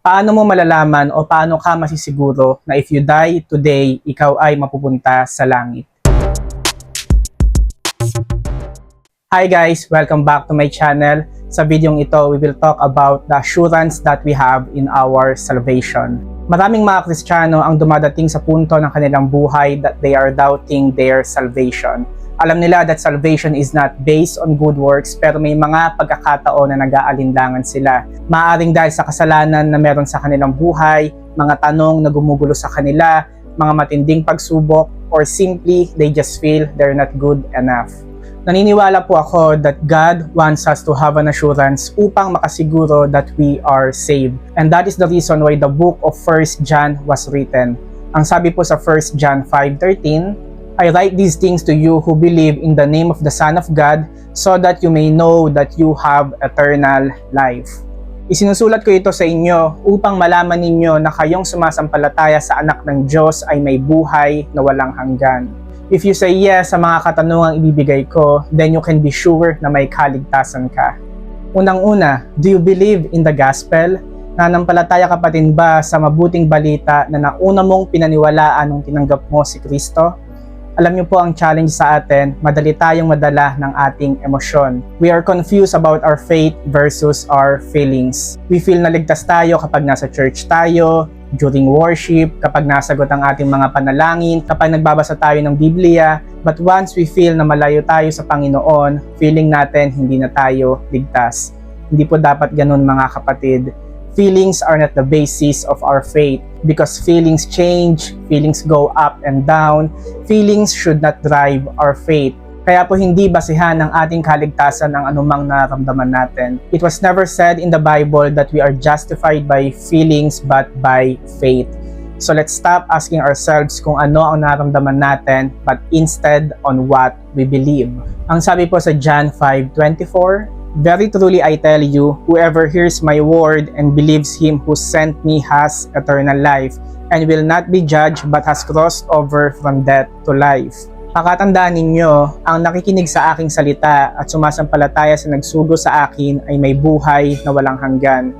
Paano mo malalaman o paano ka masisiguro na if you die today, ikaw ay mapupunta sa langit? Hi guys! Welcome back to my channel. Sa videong ito, we will talk about the assurance that we have in our salvation. Maraming mga Kristiyano ang dumadating sa punto ng kanilang buhay that they are doubting their salvation. Alam nila that salvation is not based on good works pero may mga pagkakataon na nag-aalindangan sila. Maaring dahil sa kasalanan na meron sa kanilang buhay, mga tanong na gumugulo sa kanila, mga matinding pagsubok, or simply they just feel they're not good enough. Naniniwala po ako that God wants us to have an assurance upang makasiguro that we are saved. And that is the reason why the book of 1 John was written. Ang sabi po sa 1 John 5.13, I write these things to you who believe in the name of the Son of God so that you may know that you have eternal life. Isinusulat ko ito sa inyo upang malaman ninyo na kayong sumasampalataya sa anak ng Diyos ay may buhay na walang hanggan. If you say yes sa mga katanungang ibibigay ko, then you can be sure na may kaligtasan ka. Unang-una, do you believe in the gospel? Nanampalataya ka pa din ba sa mabuting balita na nauna mong pinaniwalaan nung tinanggap mo si Kristo? Alam niyo po ang challenge sa atin, madali tayong madala ng ating emosyon. We are confused about our faith versus our feelings. We feel na ligtas tayo kapag nasa church tayo, during worship, kapag nasagot ang ating mga panalangin, kapag nagbabasa tayo ng Biblia, but once we feel na malayo tayo sa Panginoon, feeling natin hindi na tayo ligtas. Hindi po dapat ganun mga kapatid. Feelings are not the basis of our faith because feelings change, feelings go up and down. Feelings should not drive our faith. Kaya po hindi basihan ng ating kaligtasan ang anumang nararamdaman natin. It was never said in the Bible that we are justified by feelings but by faith. So let's stop asking ourselves kung ano ang nararamdaman natin but instead on what we believe. Ang sabi po sa John 5:24, Very truly I tell you, whoever hears my word and believes him who sent me has eternal life and will not be judged but has crossed over from death to life. Pakatandaan ninyo, ang nakikinig sa aking salita at sumasampalataya sa nagsugo sa akin ay may buhay na walang hanggan.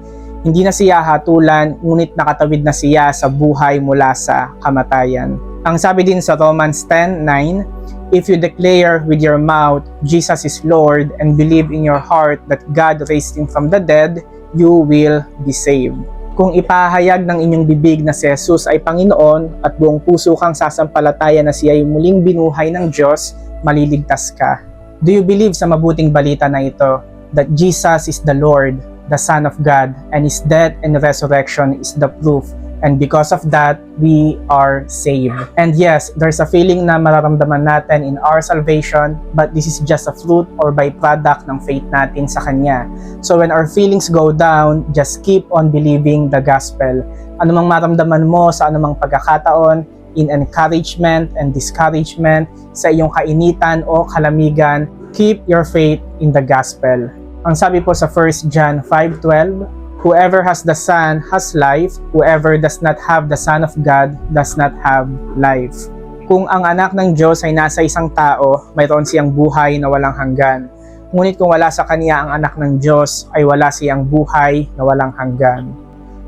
Hindi na siya hatulan, ngunit nakatawid na siya sa buhay mula sa kamatayan. Ang sabi din sa Romans 10:9, If you declare with your mouth Jesus is Lord and believe in your heart that God raised him from the dead, you will be saved. Kung ipahayag ng inyong bibig na si Jesus ay Panginoon at buong puso kang sasampalataya na siya ay muling binuhay ng Diyos, maliligtas ka. Do you believe sa mabuting balita na ito that Jesus is the Lord, the Son of God, and His death and resurrection is the proof And because of that, we are saved. And yes, there's a feeling na mararamdaman natin in our salvation, but this is just a fruit or byproduct ng faith natin sa Kanya. So when our feelings go down, just keep on believing the gospel. Anumang maramdaman mo sa anumang pagkakataon, in encouragement and discouragement, sa iyong kainitan o kalamigan, keep your faith in the gospel. Ang sabi po sa 1 John 5.12, Whoever has the Son has life, whoever does not have the Son of God does not have life. Kung ang anak ng Diyos ay nasa isang tao, mayroon siyang buhay na walang hanggan. Ngunit kung wala sa kanya ang anak ng Diyos, ay wala siyang buhay na walang hanggan.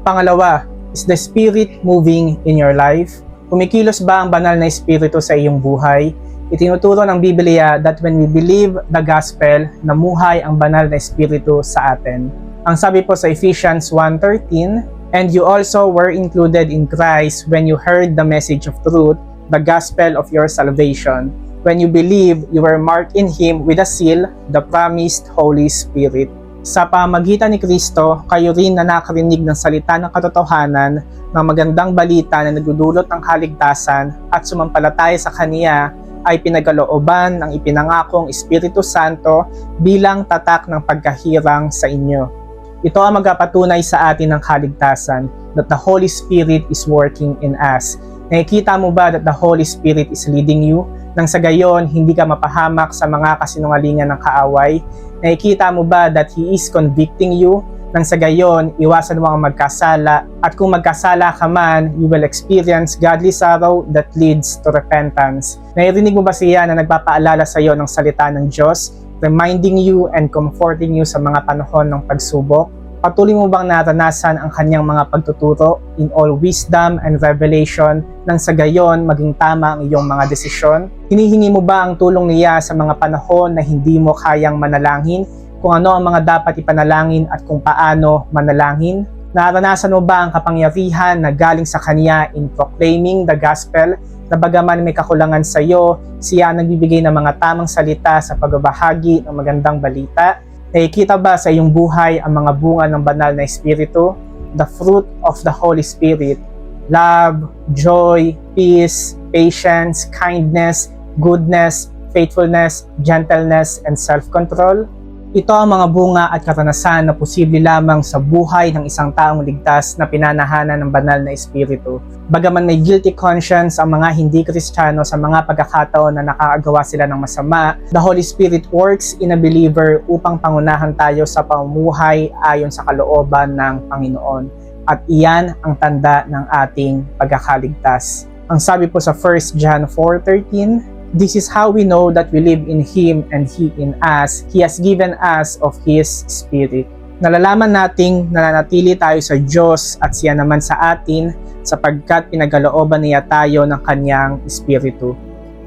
Pangalawa, is the Spirit moving in your life? Kumikilos ba ang banal na Espiritu sa iyong buhay? Itinuturo ng Biblia that when we believe the gospel, namuhay ang banal na Espiritu sa atin. Ang sabi po sa Ephesians 1.13, And you also were included in Christ when you heard the message of truth, the gospel of your salvation. When you believe, you were marked in Him with a seal, the promised Holy Spirit. Sa pamagitan ni Kristo, kayo rin na nakarinig ng salita ng katotohanan ng magandang balita na nagdudulot ng kaligtasan at sumampalataya sa Kaniya ay pinagalooban ng ipinangakong Espiritu Santo bilang tatak ng pagkahirang sa inyo. Ito ang magpapatunay sa atin ng kaligtasan that the Holy Spirit is working in us. Nakikita mo ba that the Holy Spirit is leading you? Nang sa gayon, hindi ka mapahamak sa mga kasinungalingan ng kaaway? Nakikita mo ba that He is convicting you? Nang sa gayon, iwasan mo ang magkasala at kung magkasala ka man, you will experience godly sorrow that leads to repentance. Naririnig mo ba siya na nagpapaalala sa iyo ng salita ng Diyos reminding you and comforting you sa mga panahon ng pagsubok. Patuloy mo bang naranasan ang kanyang mga pagtuturo in all wisdom and revelation nang sa gayon maging tama ang iyong mga desisyon? Hinihingi mo ba ang tulong niya sa mga panahon na hindi mo kayang manalangin? Kung ano ang mga dapat ipanalangin at kung paano manalangin? Naranasan mo ba ang kapangyarihan na galing sa Kanya in proclaiming the gospel na bagaman may kakulangan sa iyo, siya nagbibigay ng mga tamang salita sa pagbabahagi ng magandang balita? Nakikita ba sa iyong buhay ang mga bunga ng banal na Espiritu? The fruit of the Holy Spirit. Love, joy, peace, patience, kindness, goodness, faithfulness, gentleness, and self-control. Ito ang mga bunga at karanasan na posible lamang sa buhay ng isang taong ligtas na pinanahanan ng banal na espiritu. Bagaman may guilty conscience ang mga hindi kristyano sa mga pagkakataon na nakakagawa sila ng masama, the Holy Spirit works in a believer upang pangunahan tayo sa pamumuhay ayon sa kalooban ng Panginoon. At iyan ang tanda ng ating pagkakaligtas. Ang sabi po sa 1 John 4.13, This is how we know that we live in Him and He in us. He has given us of His Spirit. Nalalaman nating nananatili tayo sa Diyos at siya naman sa atin sapagkat pinagalooban niya tayo ng kanyang Espiritu.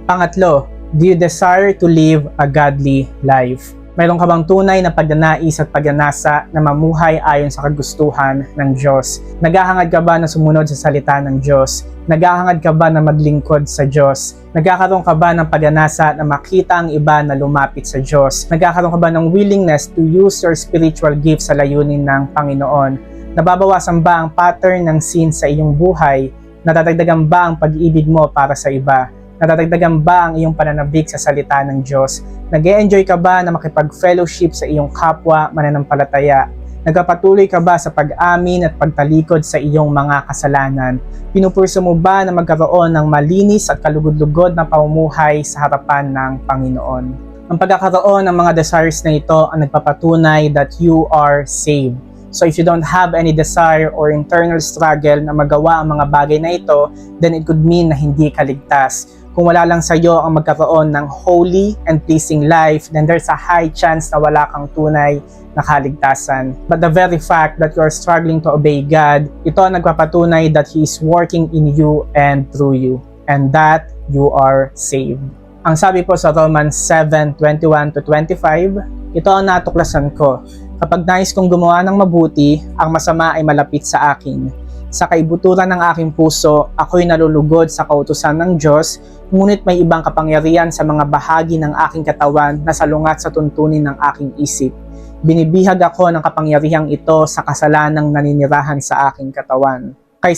Pangatlo, do you desire to live a godly life? Mayroon ka bang tunay na pagnanais at pagnanasa na mamuhay ayon sa kagustuhan ng Diyos? Naghahangad ka ba na sumunod sa salita ng Diyos? Naghahangad ka ba na maglingkod sa Diyos? Nagkakaroon ka ba ng pagnanasa na makita ang iba na lumapit sa Diyos? Nagkakaroon ka ba ng willingness to use your spiritual gifts sa layunin ng Panginoon? Nababawasan ba ang pattern ng sin sa iyong buhay? Nadadagdagan ba ang pag-ibig mo para sa iba? Nadadagdagan ba ang iyong pananabik sa salita ng Diyos? nag enjoy ka ba na makipag-fellowship sa iyong kapwa mananampalataya? Nagpapatuloy ka ba sa pag-amin at pagtalikod sa iyong mga kasalanan? Pinupurso mo ba na magkaroon ng malinis at kalugod-lugod na pamumuhay sa harapan ng Panginoon? Ang pagkakaroon ng mga desires na ito ang nagpapatunay that you are saved. So if you don't have any desire or internal struggle na magawa ang mga bagay na ito, then it could mean na hindi ka ligtas kung wala lang sa iyo ang magkaroon ng holy and pleasing life, then there's a high chance na wala kang tunay na kaligtasan. But the very fact that you are struggling to obey God, ito ang nagpapatunay that He is working in you and through you, and that you are saved. Ang sabi po sa Romans 7:21 to 25, ito ang natuklasan ko. Kapag nais kong gumawa ng mabuti, ang masama ay malapit sa akin sa kaibuturan ng aking puso, ako'y nalulugod sa kautusan ng Diyos, ngunit may ibang kapangyarihan sa mga bahagi ng aking katawan na salungat sa tuntunin ng aking isip. Binibihag ako ng kapangyarihang ito sa kasalanang naninirahan sa aking katawan. Kay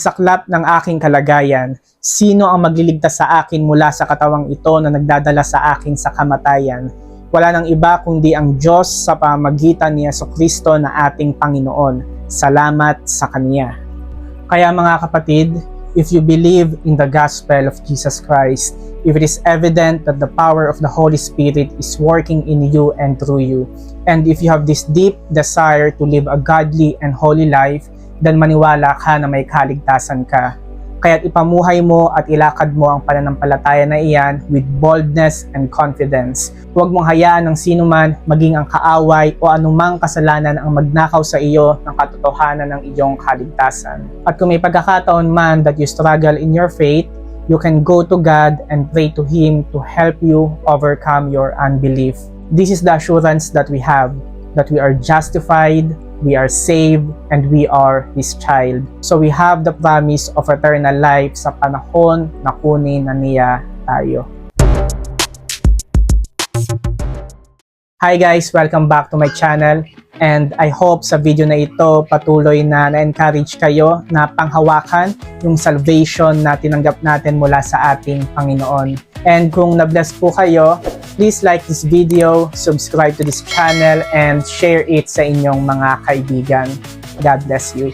ng aking kalagayan, sino ang magliligtas sa akin mula sa katawang ito na nagdadala sa akin sa kamatayan? Wala nang iba kundi ang Diyos sa pamagitan ni Yeso Kristo na ating Panginoon. Salamat sa Kanya. Kaya mga kapatid, if you believe in the gospel of Jesus Christ, if it is evident that the power of the Holy Spirit is working in you and through you, and if you have this deep desire to live a godly and holy life, then maniwala ka na may kaligtasan ka. Kaya't ipamuhay mo at ilakad mo ang pananampalataya na iyan with boldness and confidence. Huwag mong hayaan ng sino man maging ang kaaway o anumang kasalanan ang magnakaw sa iyo ng katotohanan ng iyong kaligtasan. At kung may pagkakataon man that you struggle in your faith, you can go to God and pray to Him to help you overcome your unbelief. This is the assurance that we have that we are justified we are saved, and we are His child. So we have the promise of eternal life sa panahon na kunin na niya tayo. Hi guys! Welcome back to my channel and I hope sa video na ito patuloy na na-encourage kayo na panghawakan yung salvation na tinanggap natin mula sa ating Panginoon. And kung na-bless po kayo, please like this video, subscribe to this channel, and share it sa inyong mga kaibigan. God bless you.